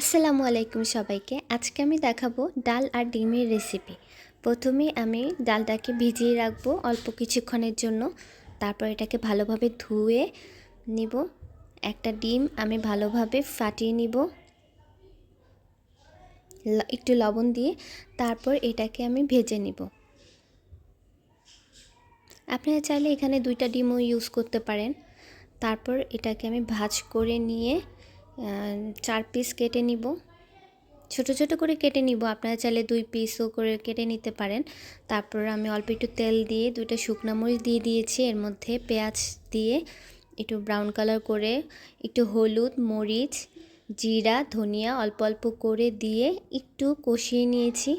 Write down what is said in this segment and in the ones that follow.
আসসালামু আলাইকুম সবাইকে। আজকে আমি দেখাবো ডাল আর ডিমের রেসিপি প্রথমে আমি ডালটাকে ভিজিয়ে রাখব অল্প কিছুক্ষণের জন্য। তারপর এটাকে ভালোভাবে ধুয়ে নিব। একটা ডিম আমি ভালোভাবে ফাটিয়ে নিব। একটু লবণ দিয়ে তারপর এটাকে আমি ভেজে নিব। আপনারা চাইলে এখানে দুইটা ডিমও ইউজ করতে পারেন। তারপর এটাকে আমি ভাজ করে নিয়ে চার পিস কেটে নিব। ছোট ছোট করে কেটে নিব, আপনারা চাইলে দুই পিসও করে কেটে নিতে পারেন। তারপর আমি অল্প একটু তেল দিয়ে দুইটা শুকনো মরিচ দিয়ে দিয়েছি, এর মধ্যে পেঁয়াজ দিয়ে একটু ব্রাউন কালার করে একটু হলুদ, মরিচ, জিরা, ধনিয়া অল্প অল্প করে দিয়ে একটু কষিয়ে নিয়েছি।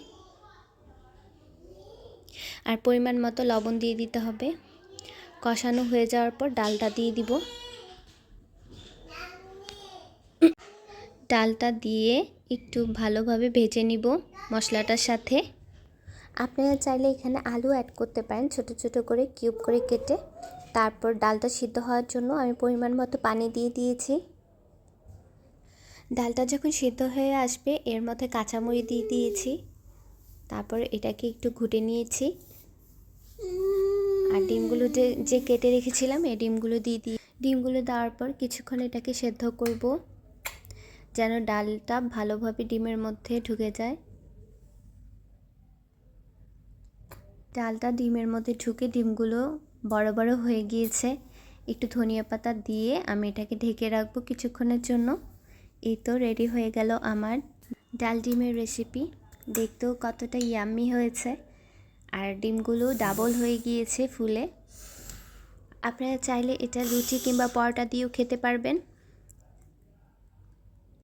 আর পরিমাণ মতো লবণ দিয়ে দিতে হবে। কষানো হয়ে যাওয়ার পর ডালটা দিয়ে দিব। ডালটা দিয়ে একটু ভালোভাবে ভেজে নিব মশলাটার সাথে। আপনারা চাইলে এখানে আলু অ্যাড করতে পারেন ছোট ছোট করে কিউব করে কেটে। তারপর ডালটা সিদ্ধ হওয়ার জন্য আমি পরিমাণ মতো পানি দিয়ে দিয়েছি। ডালটা যখন সিদ্ধ হয়ে আসবে, এর মধ্যে কাঁচামরি দিয়ে দিয়েছি। তারপর এটাকে একটু ঘুটে নিয়েছি। আর ডিমগুলো যে যে কেটে রেখেছিলাম, এই ডিমগুলো দিয়ে দিই ডিমগুলো দেওয়ার পর কিছুক্ষণ এটাকে সেদ্ধ করব। যেন ডালটা ভালোভাবে ডিমের মধ্যে ঢুকে যায়। ডালটা ডিমের মধ্যে ঢুকে ডিমগুলো বড় বড় হয়ে গিয়েছে। একটু ধনিয়া পাতা দিয়ে আমি এটাকে ঢেকে রাখব কিছুক্ষণের জন্য। এই তো রেডি হয়ে গেল আমার ডাল ডিমের রেসিপি। দেখতেও কতটা ইয়াম্মি হয়েছে। আর ডিমগুলো ডাবল হয়ে গিয়েছে ফুলে। আপনারা চাইলে এটা রুটি কিংবা পরোটা দিয়েও খেতে পারবেন।